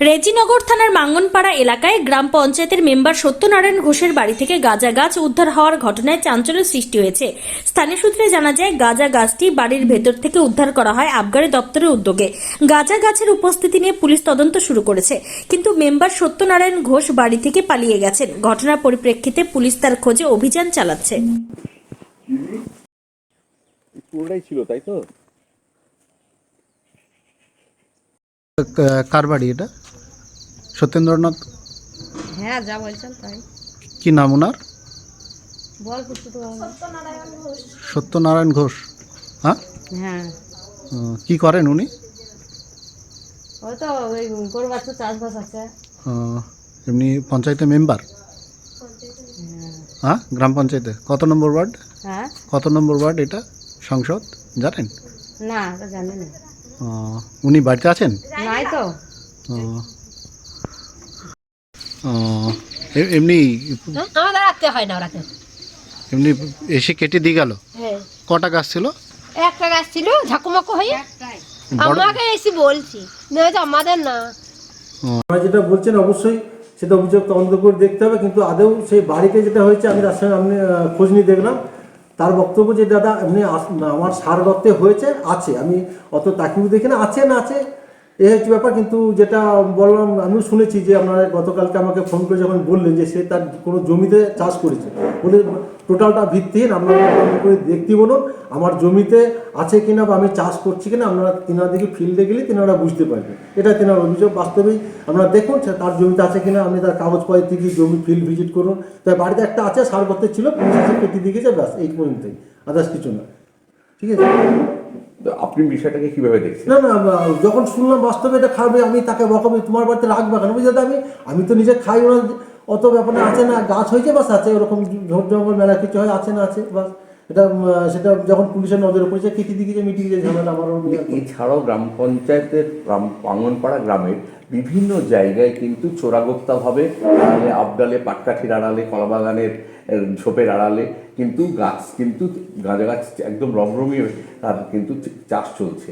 রেজিনগর থানার মাঙ্গনপাড়া এলাকায় গ্রাম পঞ্চায়েতের মেম্বার সত্যনারায়ণ ঘোষের বাড়ি থেকে গাঁজা গাছ উদ্ধার হওয়ার ঘটনায় চাঞ্চল্য সৃষ্টি হয়েছে। স্থানীয় সূত্রে জানা যায় গাঁজা গাছটি বাড়ির ভেতর থেকে উদ্ধার করা হয় আবগারি দপ্তরের উদ্যোগে। গাঁজা গাছের উপস্থিতি নিয়ে পুলিশ তদন্ত শুরু করেছে কিন্তু মেম্বার সত্যনারায়ণ ঘোষ বাড়ি থেকে পালিয়ে গেছেন। ঘটনার পরিপ্রেক্ষিতে পুলিশ তার খোঁজে অভিযান চালাচ্ছে। পুরোটাই ছিল তাই তো? কার বাড়ি এটা? সত্যেন্দ্রনাথ? হ্যাঁ যা বলছেন তাই। কি নাম ওনার? বল কিছু তো সত্যনারায়ণ ঘোষ। হ্যাঁ? হ্যাঁ। কি করেন উনি? এমনি পঞ্চায়েতের মেম্বার? হ্যাঁ গ্রাম পঞ্চায়েতে। কত নম্বর ওয়ার্ড? হ্যাঁ? কত নম্বর ওয়ার্ড এটা? সংসদ? জানেন? না জানি না। উনি বাড়িতে আছেন? নাই তো। এমনি আমাদের রাখতে হয় না ওরাকে এমনি এসে কেটে দিয়ে গেল? হ্যাঁ। কটা গাছ ছিল? একটা গাছ ছিল ঝাকুমাকু হয়ে। আমাকে এসে বলছি নয়তো আমাদের না। আপনারা যেটা বলছেন অবশ্যই সেটা অভিযোগ তদন্ত করে দেখতে হবে কিন্তু আদৌ সেই বাড়িতে যেটা হয়েছে আমি তার সঙ্গে আপনি খোঁজ নিয়ে দেখলাম। তার বক্তব্য যে দাদা এমনি আমার সার দত্তে হয়েছে আছে। আমি অত তাকিয়ে দেখি না আছে না আছে এই হচ্ছে ব্যাপার, কিন্তু যেটা বললাম, আমিও শুনেছি যে আপনারা গতকালকে আমাকে ফোন করে যখন বললেন যে সে তার কোনো জমিতে চাষ করেছে, বলে টোটালটা ভিত্তিহীন, আপনারা করে দেখতে বলুন, আমার জমিতে আছে কিনা বা আমি চাষ করছি কিনা, আপনারা তিনার দিকে ফিল্ডে গেলে তিনারা বুঝতে পারবেন এটা তিনার অভিযোগ, বাস্তবেই আপনারা দেখুন তার জমিতে আছে কিনা, আপনি তার কাগজপত্র থেকে জমি ফিল্ড ভিজিট করুন। তাই বাড়িতে একটা আছে, সার করতে ছিল এসে কেটে দিয়ে গেছে ব্যাস, এই পর্যন্তই আদার্স কিছু না। ঠিক আছে? আপনি বিষয়টাকে কীভাবে দেখছেন? না না যখন শুনলাম বাস্তবে এটা খাবে, আমি তাকে বকাবি, তোমার বাড়িতে রাখবে কেন? বুঝতে আমি আমি তো নিজে খাই, ওরা অত ব্যাপারে আছে না, গাছ হয়েছে, বাস আছে, ওরকম ঝোপ জঙ্গল মেলা কিছু হয়, আছে না, আছে, বাস। এটা সেটা যখন পুলিশের নজরে পড়েছে, কেটে দিয়ে গেছে মিটিয়ে যে ঝামেলা আমার এছাড়াও গ্রাম পঞ্চায়েতের, গ্রাম পাঙ্গনপাড়া গ্রামের বিভিন্ন জায়গায় কিন্তু চোরাগোপ্তাভাবে আবডালে, পাটকাঠির আড়ালে, কলাবাগানের বাগানের ঝোপের আড়ালে কিন্তু গাছ, কিন্তু গাঁজা গাছ একদম রমরমিয়ে, তার কিন্তু চাষ চলছে।